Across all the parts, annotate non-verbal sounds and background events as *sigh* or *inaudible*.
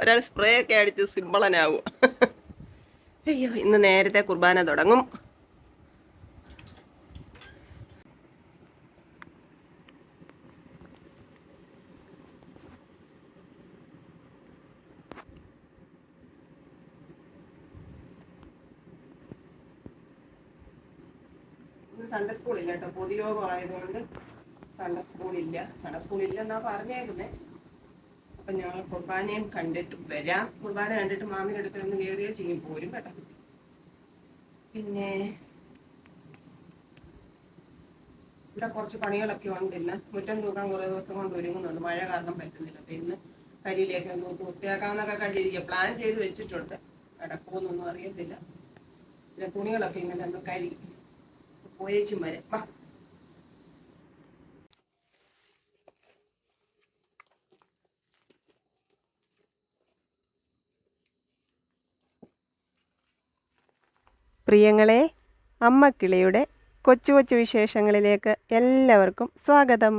ഒരാൾ സ്പ്രേ ഒക്കെ അടിച്ച് സിമ്പിളനാവും. അയ്യോ ഇന്ന് നേരത്തെ കുർബാന തുടങ്ങും ഇന്ന് സൺഡേ സ്കൂളില്ല കേട്ടോ. പൊതുയോഗം ആയതുകൊണ്ട് സൺഡേ സ്കൂളില്ല. സൺഡേ സ്കൂളില്ല എന്നാ പറഞ്ഞേക്കുന്നേ. അപ്പൊ ഞങ്ങൾ കുർബാനയും കണ്ടിട്ട് വരാം. കുർബാന കണ്ടിട്ട് മാമിന്റെ അടുത്ത് ഒന്ന് കയറിയോ ചെയ്യും. പോരും കേട്ടോ. പിന്നെ ഇവിടെ കുറച്ച് പണികളൊക്കെ ഉണ്ട് ഇന്ന് മുറ്റം തൂക്കാൻ കുറേ ദിവസം കൊണ്ട് ഒരുങ്ങുന്നുണ്ട്. മഴ കാരണം പറ്റുന്നില്ല. അപ്പൊ ഇന്ന് കരിയിലേക്ക് ഒന്ന് തൂത്ത് വൃത്തിയാക്കാവുന്നൊക്കെ കഴിയിരിക്കുക പ്ലാൻ ചെയ്ത് വെച്ചിട്ടുണ്ട്. നടക്കുമെന്നൊന്നും അറിയത്തില്ല. പിന്നെ തുണികളൊക്കെ ഇങ്ങനെ നമ്മൾ കഴുകി പോയേച്ചും അമ്മ വാ. പ്രിയങ്ങളെ അമ്മക്കിളിയുടെ കൊച്ചു കൊച്ചു വിശേഷങ്ങളിലേക്ക് എല്ലാവർക്കും സ്വാഗതം.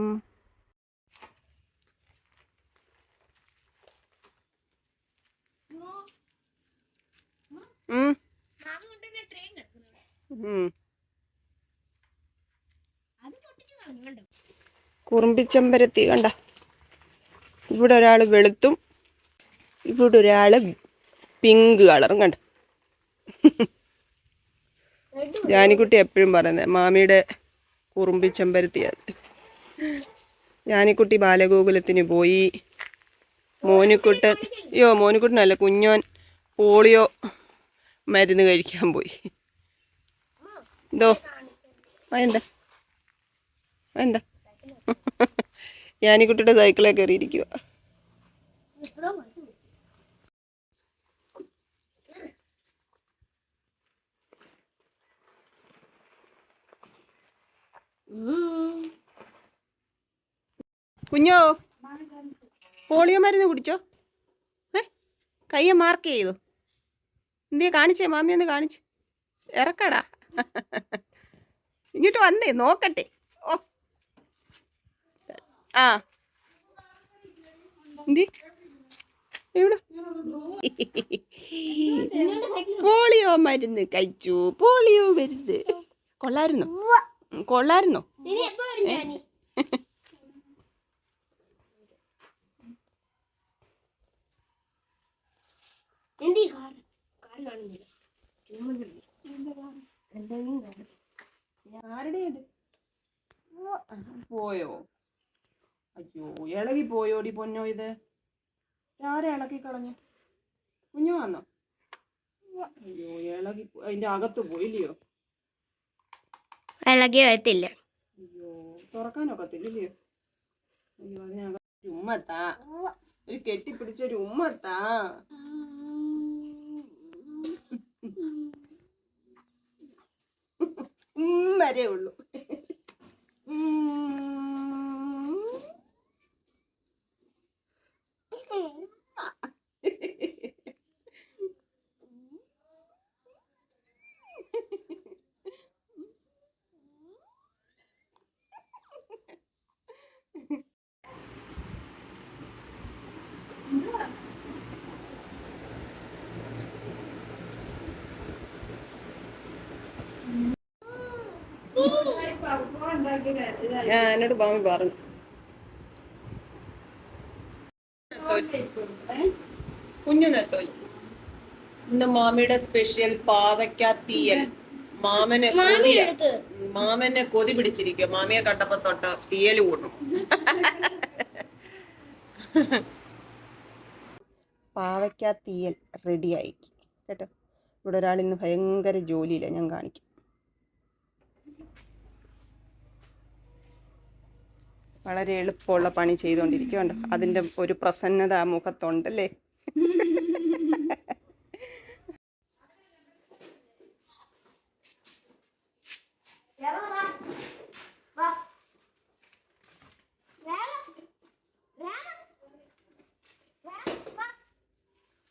ഉം, കുറുമ്പിച്ചമ്പരത്തി കണ്ട. ഇവിടെ ഒരാൾ വെളുത്തും ഇവിടെ ഒരാൾ പിങ്ക് കളറും കണ്ട. ജാനിക്കുട്ടി എപ്പോഴും പറയുന്നത് മാമിയുടെ കുറുമ്പിച്ചമ്പരത്തിയാണ്. ജാനിക്കുട്ടി ബാലഗോകുലത്തിന് പോയി. മോനിക്കുട്ടൻ അയ്യോ മോനിക്കുട്ടനല്ല കുഞ്ഞോൻ പോളിയോ മരുന്ന് കഴിക്കാൻ പോയി. എന്തോ? എന്താ എന്താ? ജാനിക്കുട്ടിയുടെ സൈക്കിളെ കയറിയിരിക്കുക കുഞ്ഞോ പോളിയോ മരുന്ന് കുടിച്ചോ? ഏ? കയ്യെ മാർക്ക് ചെയ്തു? എന്തിയെ കാണിച്ചേ? മാമി ഒന്ന് കാണിച്ച്. ഇറക്കടാ. ഇങ്ങോട്ട് വന്നേ നോക്കട്ടെ. ആ. പോളിയോ മരുന്ന് കഴിച്ചു. പോളിയോ മരുന്ന്. കൊള്ളായിരുന്നോ കൊള്ളായിരുന്നോ ഏ? അയ്യോ ഇളകി പോയോടി പൊന്നോ ഇത്? ആരെ ഇളക്കി കളഞ്ഞു? കുഞ്ഞു വന്നോ? അയ്യോ ഇളകി അതിന്റെ അകത്ത് പോയില്ലയോ? ഇളകി വരത്തില്ല. അയ്യോ തുറക്കാനൊക്കത്തില്ലയോ അയ്യോ അതിനകത്ത് ഒരു ഉമ്മത്താ. ഒരു കെട്ടിപ്പിടിച്ചൊരു ഉമ്മത്താ. ഉം വരേ ഉള്ളൂ. ഞാൻ എന്നോട് ഭാമി പറഞ്ഞു. കുഞ്ഞു നെത്തോലി. ഇന്ന് മാമിയുടെ സ്പെഷ്യൽ പാവയ്ക്ക തീയൽ. മാമന് മാമനെ കൊതി പിടിച്ചിരിക്കുക മാമിയെ കണ്ടപ്പോ തൊട്ട് തീയൽ കൂടും പാവയ്ക്ക തീയൽ റെഡിയായി കേട്ടോ? ഇവിടെ ഒരാൾ ഇന്ന് ഭയങ്കര ജോലിയില്ല ഞാൻ കാണിക്കാം. വളരെ എളുപ്പമുള്ള പണി ചെയ്തുകൊണ്ടിരിക്കുന്നുണ്ട് അതിന്റെ ഒരു പ്രസന്നത ആ മുഖത്തുണ്ടല്ലേ?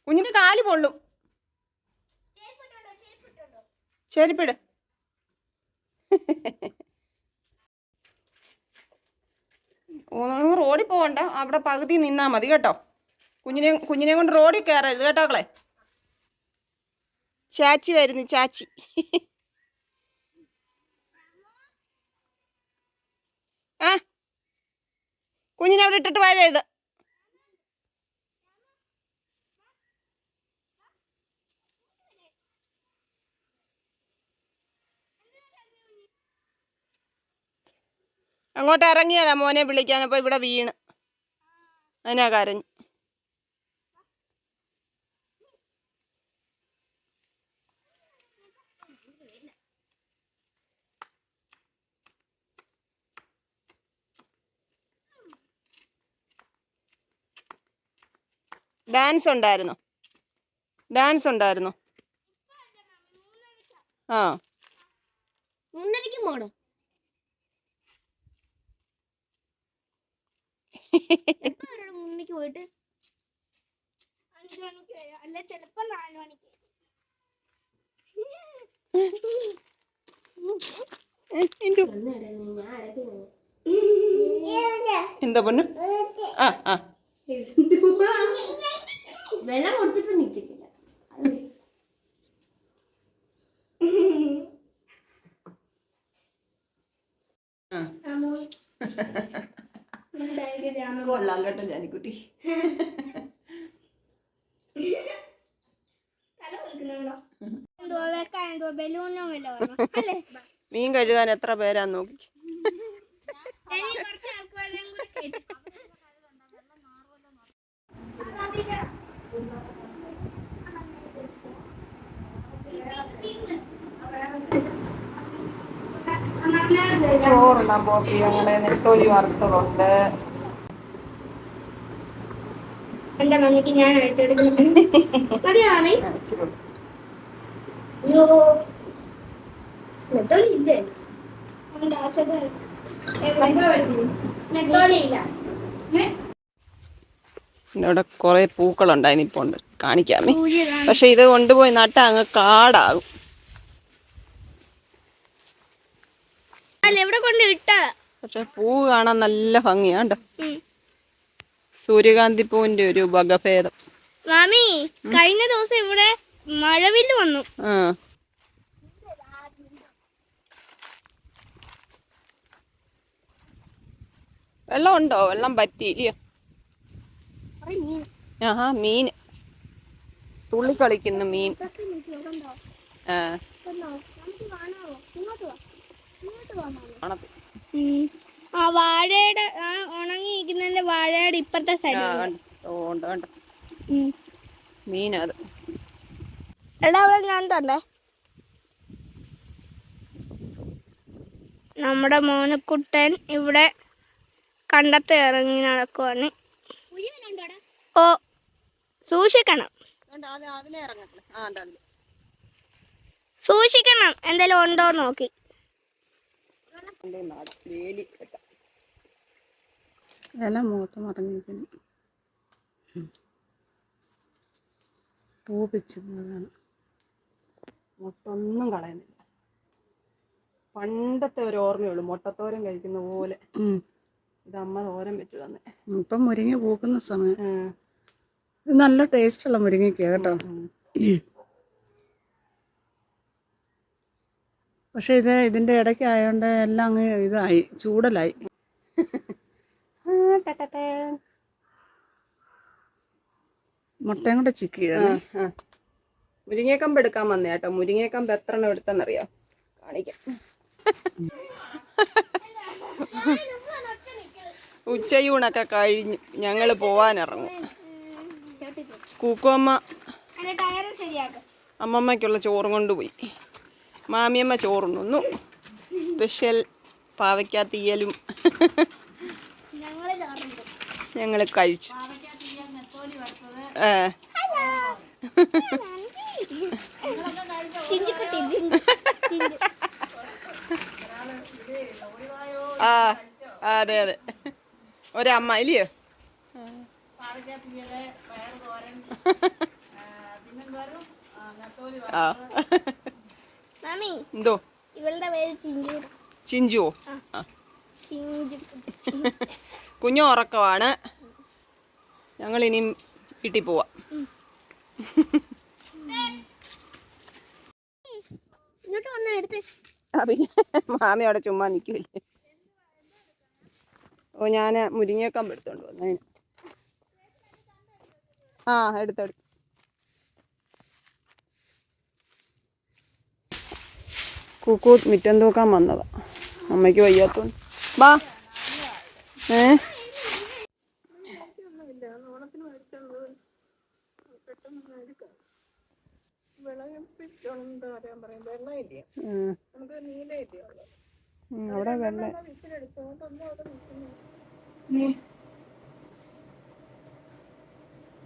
കുഞ്ഞിന്റെ കാൽ പൊള്ളും. ചെരുപ്പിട്. പോകണ്ട അവിടെ പകുതി നിന്നാ മതി കേട്ടോ. കുഞ്ഞിനെ കുഞ്ഞിനെ കൊണ്ട് റോഡിൽ കയറരുത് കേട്ടോക്കളെ ചാച്ചി വരുന്നു ചാച്ചി. ആ. കുഞ്ഞിനെ അവിടെ ഇട്ടിട്ട് വരരുത് അങ്ങോട്ട് ഇറങ്ങിയതാ മോനെ വിളിക്കാൻ അപ്പൊ ഇവിടെ വീണ്. അതിനാ കരഞ്ഞു ഡാൻസ് ഉണ്ടായിരുന്നു. ഡാൻസ് ഉണ്ടായിരുന്നു. ആ. മൂന്നരയ്ക്ക് *laughs* പോയിട്ട്? അഞ്ചു മണിക്ക് വരാം. അല്ല ചിലപ്പോ നാല് മണിക്ക് എന്താ പൊന്നു? ആ കൊടുത്തിട്ട് നിൽക്കത്തില്ല ആ. കൊള്ളാം കേട്ടോ ജാനിക്കുട്ടി. മീൻ കഴുകാൻ എത്ര പേരാ നോക്കി ഇനി കുറച്ച് ആൾക്കാരെയും കൂടി കേറ്റി. ചോറുണ്ടാൻ പോക്കി. അങ്ങനെ നെത്തോലി വറുത്തതുണ്ട്. എന്റെ മമ്മിക്ക് ഞാൻ ഇവിടെ കുറെ പൂക്കളുണ്ടായി നിപ്പോണ്ട് കാണിക്കാമേ. പക്ഷെ ഇത് കൊണ്ടുപോയി നട്ട അങ്ങ് കാടാകും. എവിടെ കൊണ്ട് ഇട്ടാ? പക്ഷെ പൂ കാണാൻ നല്ല ഭംഗിയാണ്ട്. സൂര്യകാന്തി പൂവിന്റെ ഒരു വകഭേദം. മാമി കഴിഞ്ഞ ദിവസം ഇവിടെ മഴവില്ല് വന്നു. വെള്ളം ഉണ്ടോ വെള്ളം പറ്റിയില്ലയോ ആഹാ മീൻ. തുള്ളി കളിക്കുന്ന മീൻ. ആ. ആ വാഴയുടെ ആ ഉണങ്ങിയിരിക്കുന്നതിന്റെ വാഴയുടെ ഇപ്പത്തെ സൈഡ് ഉണ്ട് എടാ അവിടെ ഞാൻ തണ്ടേ നമ്മുടെ മോനക്കുട്ടൻ ഇവിടെ കണ്ടത്ത് ഇറങ്ങി നടക്കുവാണ്. ഓ സൂക്ഷിക്കണം. സൂക്ഷിക്കണം. എന്തെങ്കിലും ഉണ്ടോ നോക്കി. അതിന്റെ നാട് വേലി കെട്ടാം. ഇല മൂത്ത് മറിഞ്ഞിരിക്കുന്നു. പൂ പിച്ച് പോയതാണ് മുട്ടൊന്നും കളയുന്നില്ല. പണ്ടത്തെ ഒരു ഓർമ്മയുള്ളൂ മുട്ടത്തോരൻ കഴിക്കുന്ന പോലെ. ഇത് അമ്മ തോരൻ വെച്ച് തന്നെ. ഇപ്പം മുരിങ്ങ പൂക്കുന്ന സമയം. ഇത് നല്ല ടേസ്റ്റുള്ള മുരിങ്ങയ്ക്ക് കേട്ടോ. പക്ഷെ ഇത് ഇതിന്റെ ഇടയ്ക്ക് ആയതുകൊണ്ട് എല്ലാം അങ്ങ് ഇതായി ചൂടലായി. മുട്ടയും കൂടെ ചിക്കി മുരിങ്ങക്കമ്പ് എടുക്കാൻ വന്നേ കേട്ടോ. മുരിങ്ങക്കമ്പ് എത്ര എണ്ണം എടുത്തെന്നറിയാം? കാണിക്കാം. ഉച്ചയൂണൊക്കെ കഴിഞ്ഞ് ഞങ്ങൾ പോവാനിറങ്ങും. കൂക്കുമ്മ ടയർ ശരിയാക്കാം. അമ്മമ്മയ്ക്കുള്ള ചോറും കൊണ്ടുപോയി. മാമിയമ്മ ചോറുണ്ണുന്നു സ്പെഷ്യൽ പാവയ്ക്ക തീയലും. ഞങ്ങൾ കഴിച്ചു. ആ, അതെ അതെ. ഒരമ്മ ഇല്ലയോ? ആ. മാമി എന്തോ? ഇവളുടെ പേര് ചിഞ്ചു. ചിഞ്ചുവോ കുഞ്ഞു ഉറക്കമാണ്. ഞങ്ങൾ ഇനിയും വീട്ടിൽ പോവാ. വന്ന പിന്നെ മാമി അവിടെ ചുമ്മാ നിൽക്കില്ലേ ഓ ഞാൻ മുരിങ്ങയൊക്കെ എടുത്തോണ്ട് വന്നതിന് ആ എടുത്തെടുത്തു കുക്കു മിറ്റം തൂക്കാൻ വന്നതാ. അമ്മയ്ക്ക് വയ്യാത്തോണ്ട്. ബാ. ഏ? അവിടെ വെള്ള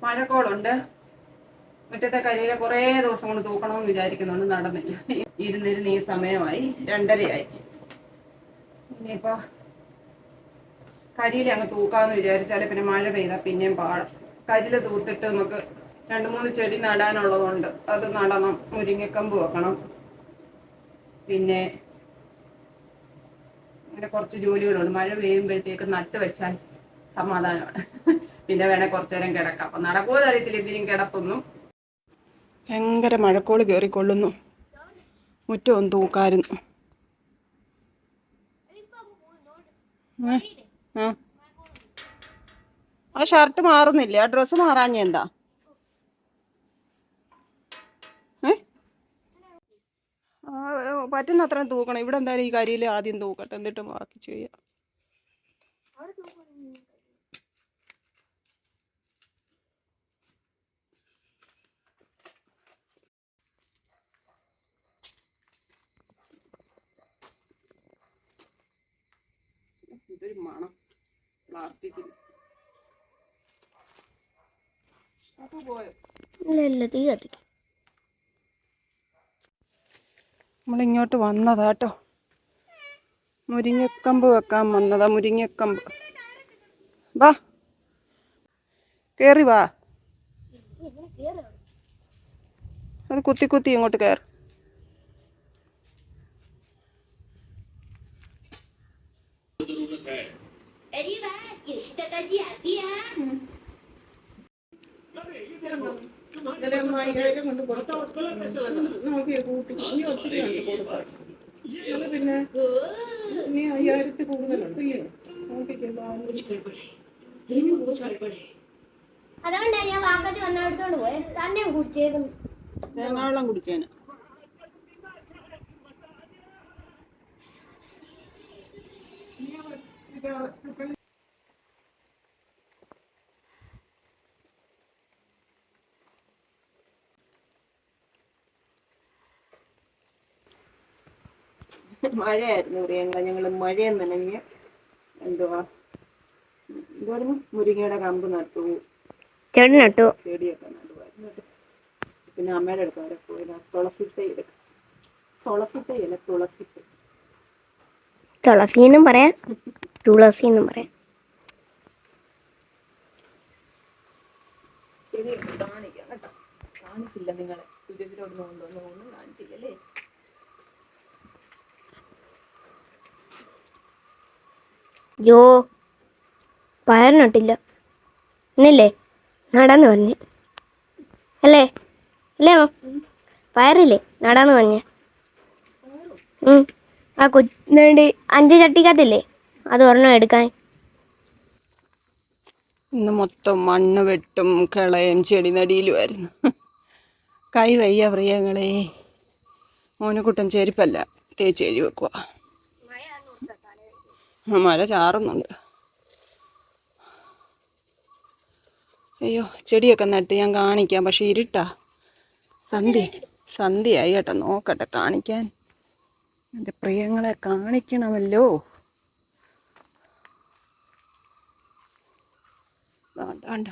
മഴക്കോളുണ്ട്. മുറ്റത്തെ കരിയിലെ കുറേ ദിവസം കൊണ്ട് തൂക്കണമെന്ന് വിചാരിക്കുന്നുണ്ട് നടന്നില്ല. ഇരുന്നിരുന്ന് ഈ സമയമായി രണ്ടരയായി. ഇനിയിപ്പോ കരിയില അങ്ങ് തൂക്കാന്ന് വിചാരിച്ചാൽ പിന്നെ മഴ പെയ്താൽ പിന്നെയും പാടാം. കരിയില തൂത്തിട്ട് നമുക്ക് രണ്ട് മൂന്ന് ചെടി നടാനുള്ളതുണ്ട്. അത് നടണം മുരിങ്ങക്കമ്പ് വെക്കണം. പിന്നെ അങ്ങനെ കുറച്ച് ജോലികളുണ്ട്. മഴ പെയ്യുമ്പോഴത്തേക്ക് നട്ട് വെച്ചാൽ സമാധാനമാണ്. പിന്നെ വേണേ കുറച്ചു നേരം കിടക്കാം. നടക്കുമോ അറിയത്തില്ല. ഇതിനും കിടപ്പൊന്നും ഭയങ്കര മഴക്കോൾ കയറിക്കൊള്ളുന്നു മുറ്റം ഒന്ന് തൂക്കായിരുന്നു? ആ. ഷർട്ട് മാറുന്നില്ല? ആ ഡ്രസ്സ് മാറാഞ്ഞ എന്താ? പറ്റുന്ന അത്രയും തൂക്കണം. ഇവിടെ എന്തായാലും ഈ കരിയിൽ ആദ്യം തൂക്കട്ടെ. എന്നിട്ട് ബാക്കി ചെയ്യാം. ഇതൊരു മണം കത്തിക്കും. നമ്മളിങ്ങോട്ട് വന്നതാ കേട്ടോ മുരിങ്ങക്കമ്പ് വെക്കാൻ വന്നതാ മുരിങ്ങക്കമ്പ്. വാ. കേറി വാ. അത് കുത്തി കുത്തി ഇങ്ങോട്ട് കയറി പിന്നെ നീ അയ്യായിരത്തി കൂടുതലുണ്ട് അതുകൊണ്ടാ ഞാൻ വാക്കത്തി വന്ന പോയെ. തന്നെ കുടിച്ചേക്കുന്നു. തേങ്ങാവെള്ളം കുടിച്ചേന്. മഴയായിരുന്നു പ്രിയങ്ക ഞങ്ങൾ മഴയെ നനഞ്ഞ് എന്തുവാ? എന്തായിരുന്നു? മുരിങ്ങയുടെ കമ്പ് നട്ടു. ചെടി നട്ടു. ചെടിയൊക്കെ നടുവായിരുന്നു പിന്നെ അമ്മയുടെ അടുത്ത് വരെ പോയി തുളസി തൈ എടുക്കും തുളസി തൈ അല്ല തുളസി തൈ തുളസി എന്നും പറയാം. *laughs* തുളസി എന്നും പറയാം കാണിച്ചില്ല നിങ്ങളെ. കൊണ്ടുവന്ന് ഒന്നും യോ പയർ നട്ടില്ല ഇന്നല്ലേ? നടാന്ന് പറഞ്ഞു. അല്ലേ? അല്ലേ? പയറില്ലേ? നടാന്ന് പറഞ്ഞ. ആ കൊച്ചു അഞ്ച് ചട്ടിക്കകത്തില്ലേ? അത് ഒരെണ്ണം എടുക്കാൻ. ഇന്ന് മൊത്തം മണ്ണ് വെട്ടും കിളയും ചെടി നടിയിലുമായിരുന്നു കൈ വയ്യ പ്രിയങ്ങളെ. മോനക്കുട്ടൻ ചെരുപ്പല്ല തേച്ച് എഴുതി വെക്കുക മഴ ചാറുന്നുണ്ട്. അയ്യോ ചെടിയൊക്കെ നട്ട് ഞാൻ കാണിക്കാം പക്ഷെ ഇരുട്ടാ. സന്ധ്യ സന്ധ്യയായി കേട്ടോ നോക്കട്ടെ കാണിക്കാൻ. എന്റെ പ്രിയങ്ങളെ കാണിക്കണമല്ലോ. വേണ്ട വേണ്ട.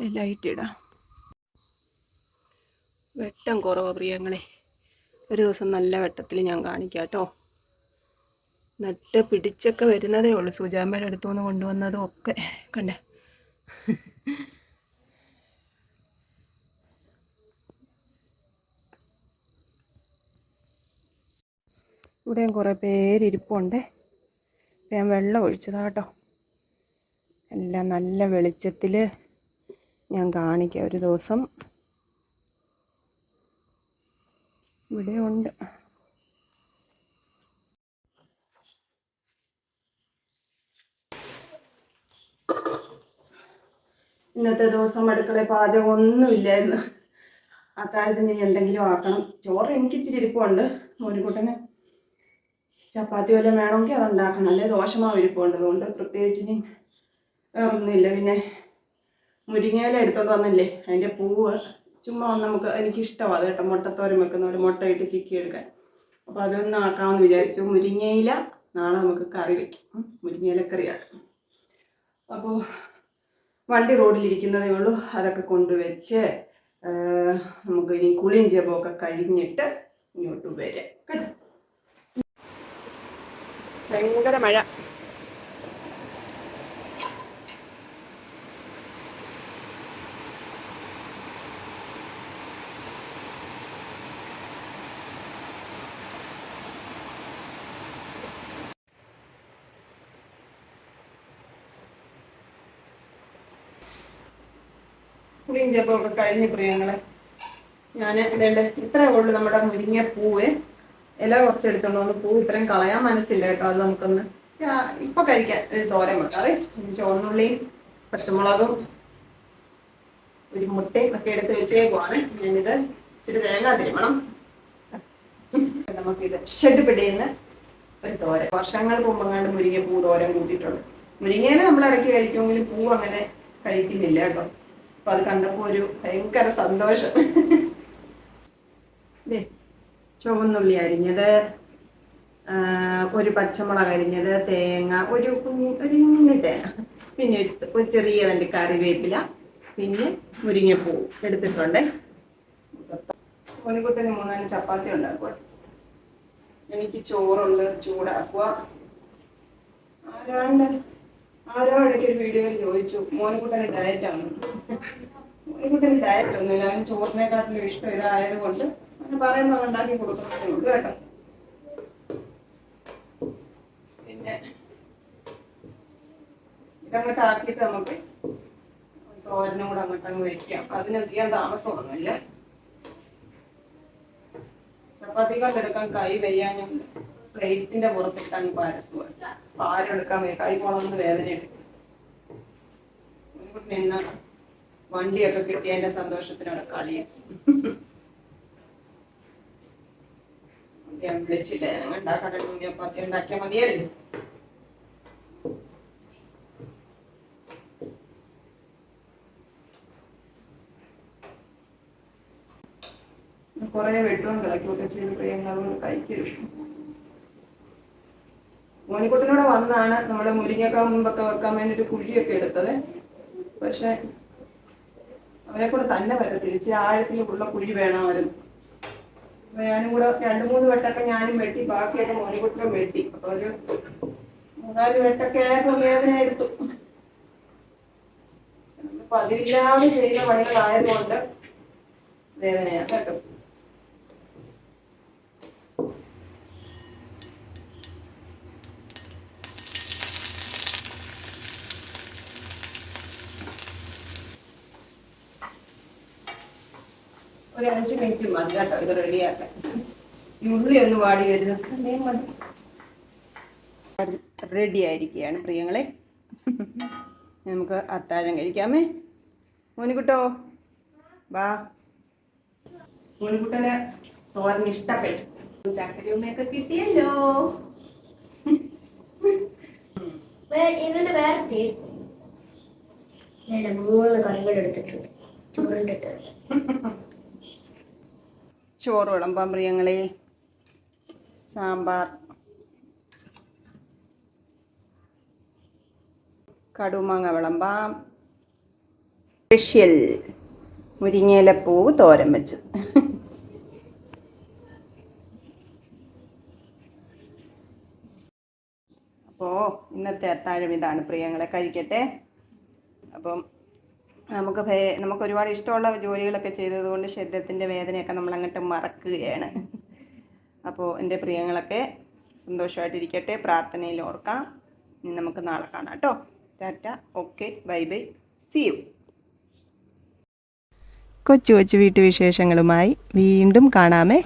ലൈറ്റ് ഇടാം. വെട്ടം കുറവ് പ്രിയങ്ങളെ. ഒരു ദിവസം നല്ല വെട്ടത്തിൽ ഞാൻ കാണിക്കാം കേട്ടോ. നട്ട് പിടിച്ചൊക്കെ വരുന്നതേ ഉള്ളൂ. സുജാമ്മയുടെ അടുത്തുനിന്ന് കൊണ്ടുവന്നതും ഒക്കെ. കണ്ടേ? ഇവിടെയും കുറേ പേരിരിപ്പുണ്ട് ഞാൻ വെള്ളം ഒഴിച്ചതാ കേട്ടോ. എല്ലാം നല്ല വെളിച്ചത്തിൽ ഞാൻ കാണിക്കാം. ഒരു ദിവസം ഇവിടെ ഉണ്ട്. ഇന്നത്തെ ദിവസം അടുക്കള പാചകം ഒന്നുമില്ലായിരുന്നു അത്താഴത്തിന് എന്തെങ്കിലും ആക്കണം. ചോറ് എനിക്ക് ഇച്ചിരി ഇരിപ്പുണ്ട്. മോരിക്കുട്ടന് ചപ്പാത്തി വല്ലതും വേണമെങ്കിൽ അത് ഉണ്ടാക്കണം അല്ലെ ദോശമാവ് ഇരിപ്പുണ്ടതുകൊണ്ട് പ്രത്യേകിച്ച് ഇനി വേറൊന്നുമില്ല പിന്നെ മുരിങ്ങയില എടുത്തോണ്ട് വന്നില്ലേ? അതിന്റെ പൂവ് ചുമ്മാ ഒന്ന് നമുക്ക് എനിക്കിഷ്ടമാണ് അത് കേട്ടോ മുട്ടത്തോരൻ വെക്കുന്ന ഒരു മുട്ട ഇട്ട് ചിക്കി എടുക്കാൻ. അപ്പോൾ അതൊന്ന് ആക്കാമെന്ന് വിചാരിച്ചു. മുരിങ്ങയില നാളെ നമുക്ക് കറി വെക്കും. മുരിങ്ങയില കറി ആക്കും. അപ്പോൾ വണ്ടി റോഡിലിരിക്കുന്നതേ ഉള്ളൂ. അതൊക്കെ കൊണ്ടുവച്ച് നമുക്ക് ഇനി കുളിയും ജപമൊക്കെ കഴിഞ്ഞിട്ട് ഇങ്ങോട്ട് വരാം. ഭയങ്കര മഴ. കുളിയും ജപമൊക്കെ കഴിഞ്ഞ് പ്രിയങ്ങളെ ഞാൻ ഇതേണ്ട ഇത്രേ ഉള്ളൂ നമ്മുടെ മുരിങ്ങ പൂവ് ഇല കുറച്ച് എടുത്തോണ്ട് വന്ന് പൂ ഇത്രയും കളയാൻ മനസ്സില്ല കേട്ടോ അത് നമുക്കൊന്ന്. ഇപ്പൊ കഴിക്കാൻ ഒരു തോരൻ വെക്കാതെ ചുവന്നുള്ളിയും പച്ചമുളകും ഒരു മുട്ടയും ഒക്കെ എടുത്ത് വെച്ചേക്കുവാണ്. ഞാനിത് ഇച്ചിരി തേങ്ങ തിരുമണം. നമുക്കിത് ഷെഡ് പിടിയുന്ന ഒരു തോരൻ. വർഷങ്ങൾ കുമ്പങ്ങാണ്ട് മുരിങ്ങ പൂ തോരൻ കൂട്ടിയിട്ടുണ്ട്. മുരിങ്ങേനെ നമ്മൾ ഇടയ്ക്ക് കഴിക്കുമെങ്കിലും പൂ അങ്ങനെ കഴിക്കുന്നില്ല കേട്ടോ. അപ്പൊ അത് കണ്ടപ്പോ ഒരു ഭയങ്കര സന്തോഷം. ചുവന്നുള്ളി അരിഞ്ഞത് ഒരു പച്ചമുളക് അരിഞ്ഞത് തേങ്ങ ഒരു ഒരു കുഞ്ഞി തേങ്ങ. പിന്നെ ഒരു- ചെറിയ തന്റെ കറിവേപ്പില പിന്നെ മുരിങ്ങപ്പൂ എടുത്തിട്ടുണ്ട്. മുനിക്കുട്ടന് മൂന്നാൽ ചപ്പാത്തി ഉണ്ടാക്കുക. എനിക്ക് ചോറുണ്ട് ചൂടാക്കുക. ആരാണ്ട് ആരോ ഇടയ്ക്ക് ഒരു വീഡിയോയിൽ ചോദിച്ചു മോനിക്കുട്ടന് ഡയറ്റ് ആണ്? മോനിക്കുട്ടന് ഡയറ്റ് ഒന്നുമില്ല. അവന് ചോറിനെക്കാട്ടിലും ഇഷ്ടം ഇതായത് കൊണ്ട് അങ്ങനെ പറയുമ്പോൾ ഉണ്ടാക്കി കൊടുക്കുന്നതേ ഉള്ളൂ കേട്ടോ. പിന്നെ? ഇതങ്ങോട്ട് ആക്കിയിട്ട് നമുക്ക് തോരനും കൂടെ അങ്ങോട്ട് അങ്ങ് വെക്കാം. അതിന് അധികം താമസമൊന്നുമില്ല. ചപ്പാത്തി എടുക്കാൻ കൈ വെയ്യാനും പ്ലേറ്റിന്റെ പുറത്തിട്ടാണ് പരത്തുക പാരെടുക്കാൻ കൈ പോണമെന്ന് വേദന എടുക്കും. നിന്ന വണ്ടിയൊക്കെ കിട്ടിയതിന്റെ സന്തോഷത്തിനവിടെ കളിയും ഞാൻ വിളിച്ചില്ല ഞങ്ങൾ ചെയ്ത് കഴിയുമ്പോൾ കഴിക്കും. മോനിക്കുട്ടനോടെ വന്നാണ് നമ്മുടെ മുരിങ്ങക്ക മുമ്പൊക്കെ വെക്കാൻ വേണ്ടി ഒരു കുഴിയൊക്കെ എടുത്തത്. പക്ഷെ അവനെ കൂടെ തന്നെ പറ്റത്തില്ല ഇച്ചിരി ആഴത്തിലുള്ള കുഴി വേണമായിരുന്നു അപ്പൊ ഞാനും കൂടെ രണ്ടു മൂന്ന് വെട്ടൊക്കെ ഞാനും വെട്ടി ബാക്കിയൊക്കെ മോനിക്കുട്ടനും വെട്ടി. അപ്പൊ ഒരു മൂന്നാൽ വെട്ടൊക്കെ ആയപ്പോ വേദന എടുത്തു. പതിവില്ലാതെ ചെയ്യുന്ന പണികളായതുകൊണ്ട് വേദനയാണ് കേട്ടോ. ഒരു അഞ്ച് മിനിറ്റ് മതി കേട്ടോ ഇത് റെഡിയാക്കാൻ ഈ ഉള്ളി ഒന്ന് വാടി വരുന്ന സമയം മതി. റെഡി ആയിരിക്കുകയാണ് പ്രിയങ്ങളെ. നമുക്ക് അത്താഴം കഴിക്കാമേ. മോനിക്കുട്ടോ വാ. മോനിക്കുട്ടനെ തോരൻ ഇഷ്ടപ്പെട്ടു. ചക്കരയുമ്മയൊക്കെ കിട്ടിയല്ലോ. ഇതിന്റെ വേറെ ടേസ്റ്റ് മൂന്ന് കറികൾ എടുത്തിട്ടുണ്ട് ചോറിട്ടിട്ട് ചോറ് വിളമ്പാൻ പ്രിയങ്ങളെ. സാമ്പാർ. കടുമാങ്ങ വിളമ്പാം. സ്പെഷ്യൽ മുരിങ്ങയിലപ്പൂ തോരൻ വെച്ച്. അപ്പോൾ ഇന്നത്തെ അത്താഴം ഇതാണ് പ്രിയങ്ങളെ. കഴിക്കട്ടെ. അപ്പം നമുക്ക് ഭേ- നമുക്ക് ഒരുപാട് ഇഷ്ടമുള്ള ജോലികളൊക്കെ ചെയ്തതുകൊണ്ട് ശരീരത്തിന്റെ വേദനയൊക്കെ നമ്മൾ അങ്ങോട്ട് മറക്കുകയാണ്. അപ്പോൾ എന്റെ പ്രിയങ്ങളൊക്കെ സന്തോഷമായിട്ടിരിക്കട്ടെ. പ്രാർത്ഥനയിൽ ഓർക്കാം. ഇനി നമുക്ക് നാളെ കാണാം കേട്ടോ. Tata. Okay. Bye bye. See you. കൊച്ചു കൊച്ചു വീട്ടുവിശേഷങ്ങളുമായി വീണ്ടും കാണാമേ.